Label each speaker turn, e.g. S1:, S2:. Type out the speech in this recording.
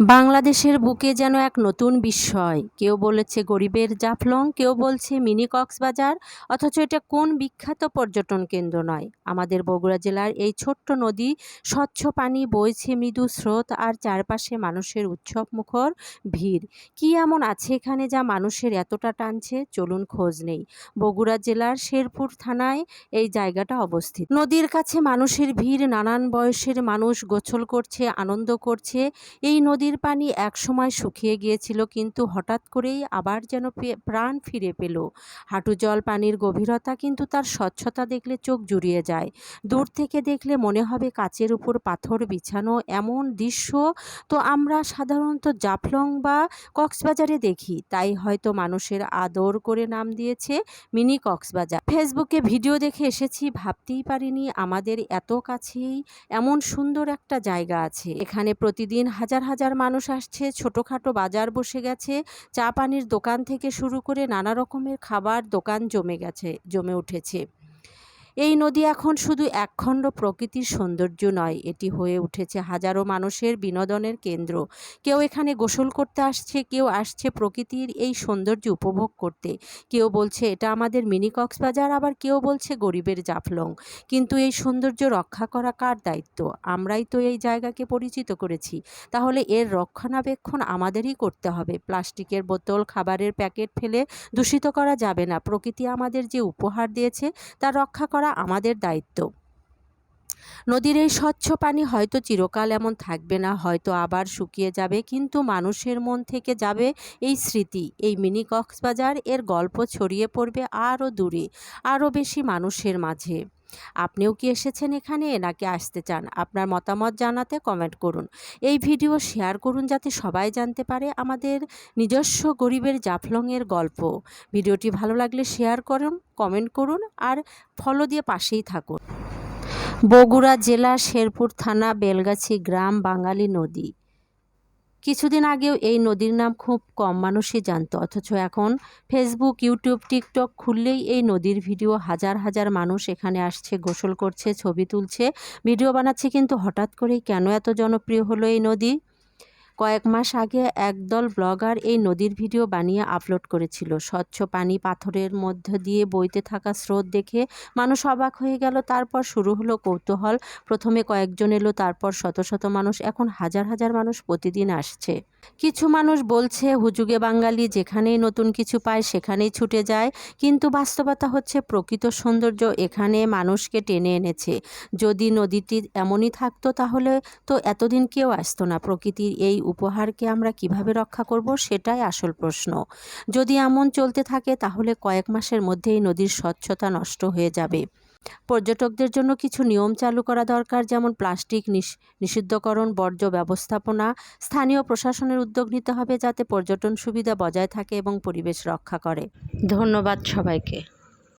S1: বাংলাদেশের বুকে যেন এক নতুন বিস্ময়। কেউ বলেছে গরিবের জাফলং, কেউ বলছে মিনি কক্সবাজার, অথচ এটা কোন বিখ্যাত পর্যটন কেন্দ্র নয়। আমাদের বগুড়া জেলার এই ছোট্ট নদী স্বচ্ছ পানি বইছে মৃদু স্রোত আর চারপাশে মানুষের উৎসব মুখর ভিড়। কি এমন আছে এখানে যা মানুষের এতটা টানছে? চলুন খোঁজ নেই। বগুড়া জেলার শেরপুর থানায় এই জায়গাটা অবস্থিত। নদীর কাছে মানুষের ভিড়, নানান বয়সের মানুষ গোসল করছে, আনন্দ করছে। এই নদীর পানি একসময় শুকিয়ে গিয়েছিল, কিন্তু হঠাৎ করেই আবার যেন প্রাণ ফিরে পেল। হাঁটু জল পানির গভীরতা কিন্তু তার স্বচ্ছতা দেখলে চোখ জুড়িয়ে যায়। দূর থেকে দেখলে মনে হবে কাচের উপর পাথর বিছানো এমন দৃশ্য। তো আমরা সাধারণত জাফলং বা কক্সবাজারে দেখি, তাই হয়তো মানুষের আদর করে নাম দিয়েছে মিনি কক্সবাজার। ফেসবুকে ভিডিও দেখে এসেছি, ভাবতেই পারিনি আমাদের এত কাছেই এমন সুন্দর একটা জায়গা আছে। এখানে প্রতিদিন হাজার হাজার মানুষ আসছে, ছোটোখাটো বাজার বসে গেছে, চা পানির দোকান থেকে শুরু করে নানা রকমের খাবার দোকান জমে গেছে, জমে উঠেছে। এই নদী এখন শুধু একখণ্ড প্রকৃতির সৌন্দর্য নয়, এটি হয়ে উঠেছে হাজারো মানুষের বিনোদনের কেন্দ্র। কেউ এখানে গোসল করতে আসছে, কেউ আসছে প্রকৃতির এই সৌন্দর্য উপভোগ করতে। কেউ বলছে, এটা আমাদের মিনি কক্সবাজার আবার কেউ বলছে, গরিবের জাফলং কিন্তু এই সৌন্দর্য রক্ষা করা কার দায়িত্ব? আমরাই তো এই জায়গাকে পরিচিত করেছি। তাহলে এর রক্ষণাবেক্ষণ আমাদেরই করতে হবে। প্লাস্টিকের বোতল, খাবারের প্যাকেট ফেলে দূষিত করা যাবে না। প্রকৃতি আমাদের যে উপহার দিয়েছে, তা রক্ষা করা আমাদের দায়িত্ব। নদীর এই স্বচ্ছ পানি হয়তো চিরকাল এমন থাকবে না, হয়তো আবার শুকিয়ে যাবে, কিন্তু মানুষের মন থেকে যাবে এই স্মৃতি, এই মিনি কক্সবাজার, এর গল্প ছড়িয়ে পড়বে আরও দূরে, আরও বেশি মানুষের মাঝে। আপনিও কি এসেছেন এখানে নাকি আসতে চান? আপনার মতামত জানাতে কমেন্ট করুন। এই ভিডিও শেয়ার করুন যাতে সবাই জানতে পারে আমাদের নিজস্ব গরিবের জাফলংয়ের গল্প। ভিডিওটি ভালো লাগলে শেয়ার করুন কমেন্ট করুন আর ফলো দিয়ে পাশেই থাকুন। বগুড়া জেলা শেরপুর থানা, বেলগাছি গ্রাম, বাঙালি নদী। কিছুদিন আগেও এই নদীর নাম খুব কম মানুষই জানত, অথচ এখন ফেসবুক ইউটিউব টিকটক খুললেই এই নদীর ভিডিও হাজার হাজার মানুষ এখানে আসছে, গোসল করছে, ছবি তুলছে, ভিডিও বানাচ্ছে, কিন্তু হঠাৎ করেই কেন এত জনপ্রিয় হলো এই নদী? কয়েক মাস আগে একদল ব্লগার এই নদীর ভিডিও বানিয়ে আপলোড করেছিল। স্বচ্ছ পানি পাথরের মধ্য দিয়ে বইতে থাকা স্রোত দেখে মানুষ অবাক হয়ে গেল। তারপর শুরু হলো কৌতূহল। প্রথমে কয়েকজন এলো, তারপর শত শত মানুষ। এখন হাজার হাজার মানুষ প্রতিদিন আসছে। কিছু মানুষ বলছে, হুজুগে বাঙালি যেখানেই নতুন কিছু পায় সেখানেই ছুটে যায়। কিন্তু বাস্তবতা হচ্ছে প্রকৃত সৌন্দর্য এখানে মানুষকে টেনে এনেছে। যদি নদীটি এমনই থাকতো তাহলে তো এতদিন কেউ আসতো না। প্রকৃতির এই উপহারকে আমরা কীভাবে রক্ষা করব সেটাই আসল প্রশ্ন। যদি এমন চলতে থাকে, তাহলে কয়েক মাসের মধ্যেই নদীর স্বচ্ছতা নষ্ট হয়ে যাবে। পর্যটকদের জন্য কিছু নিয়ম চালু করা দরকার, যেমন প্লাস্টিক নিষ- নিষিদ্ধকরণ, বর্জ্য ব্যবস্থাপনা। স্থানীয় প্রশাসনের উদ্যোগ নিতে হবে যাতে পর্যটন সুবিধা বজায় থাকে এবং পরিবেশ রক্ষা করে। ধন্যবাদ সবাইকে।